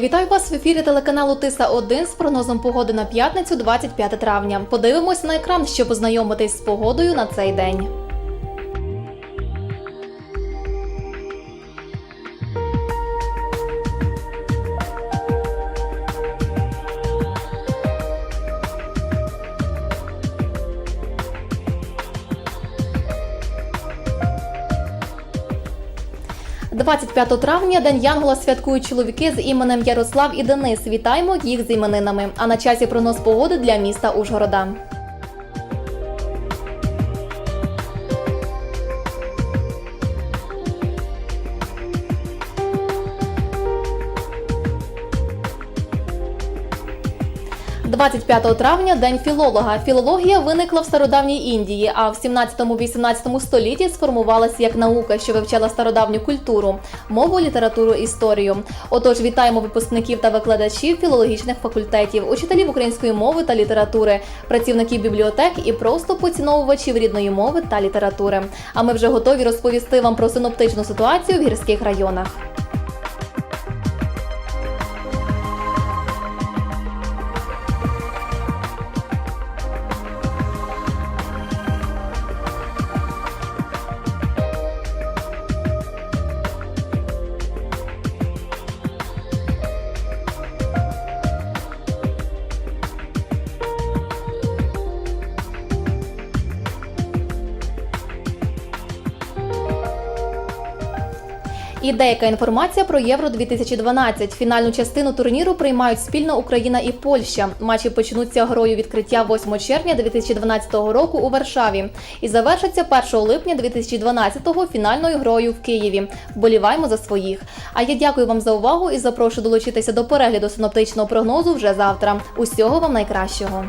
вітаю вас в ефірі телеканалу Тиса 1 з прогнозом погоди на п'ятницю, 25 травня. Подивимось на екран, щоб ознайомитись з погодою на цей день. – 25 травня День Янгола святкують чоловіки з іменем Ярослав і Денис. Вітаємо їх з іменинами. А на часі прогноз погоди для міста Ужгорода. – 25 травня День філолога. Філологія виникла в стародавній Індії, а в 17-18 столітті сформувалася як наука, що вивчала стародавню культуру, мову, літературу, історію. Отож, вітаємо випускників та викладачів філологічних факультетів, учителів української мови та літератури, працівників бібліотек і просто поціновувачів рідної мови та літератури. А ми вже готові розповісти вам про синоптичну ситуацію в гірських районах. І деяка інформація про Євро 2012. Фінальну частину турніру приймають спільно Україна і Польща. Матчі почнуться грою відкриття 8 червня 2012 року у Варшаві і завершаться 1 липня 2012 фінальною грою в Києві. Вболіваємо за своїх. А я дякую вам за увагу і запрошую долучитися до перегляду синоптичного прогнозу вже завтра. Усього вам найкращого.